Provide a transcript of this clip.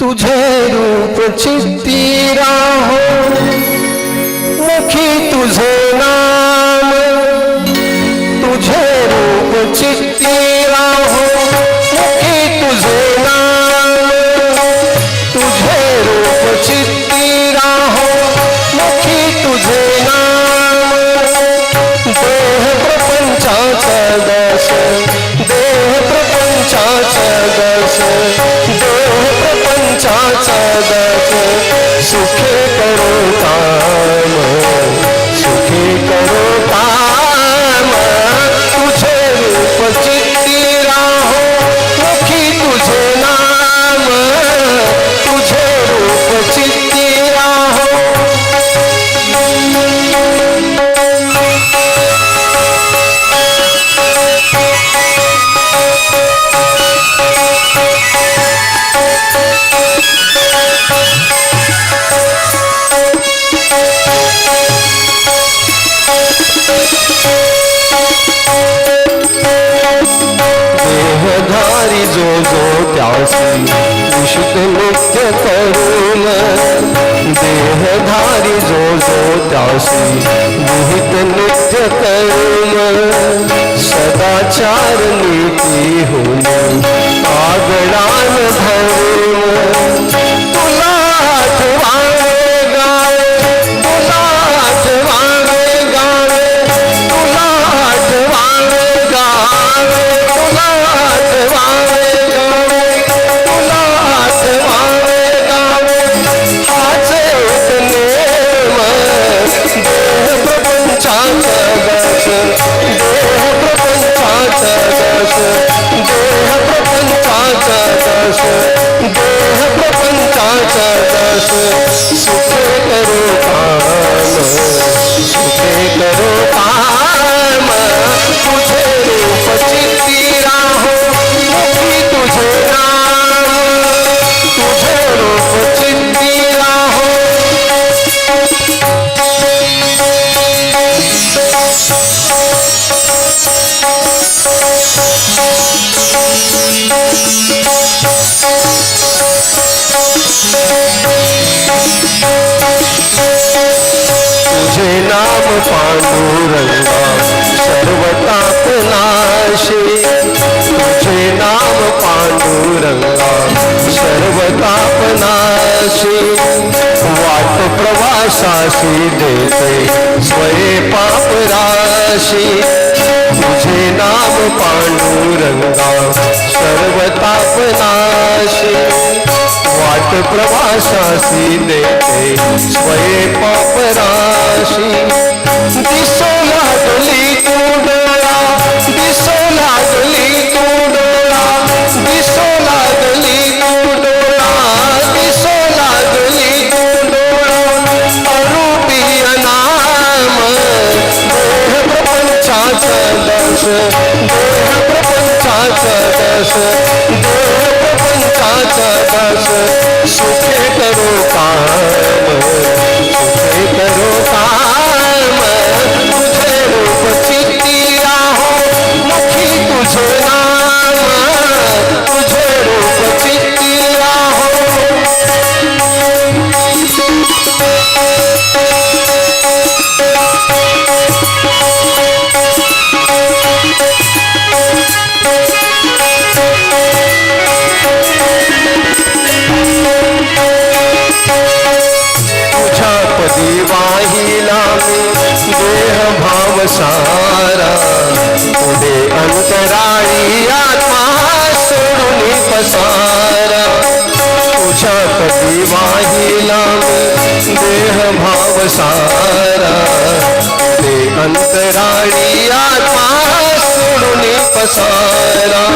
तुझे रूप चित्ती राहो मुखी तुझे ना दासी विश्वनित करुण देहधारी जो जो दासी विहित नित्य करुण, सदाचार नीति हो आगड़ान धर्म। Lord. तुझे नाम पांडुरंगा सर्वताप नाशी तुझे नाम पांडुरंगा सर्वताप नाशी वाट प्रवासासी देते स्वये पाप राशी। तुझे नाम पांडुरंगा सर्वताप नाशी वाट प्रवासासी देते स्वये पाप राशी। माझा दास सुखे करो काम सुखे करो काम। देह भाव सारा, उदे अंतराई आत्मा सुनि पसारा। तुझ्या कधी वाहिला देह भाव सारा। उदे अंतराई आत्मा सुनि पसारा।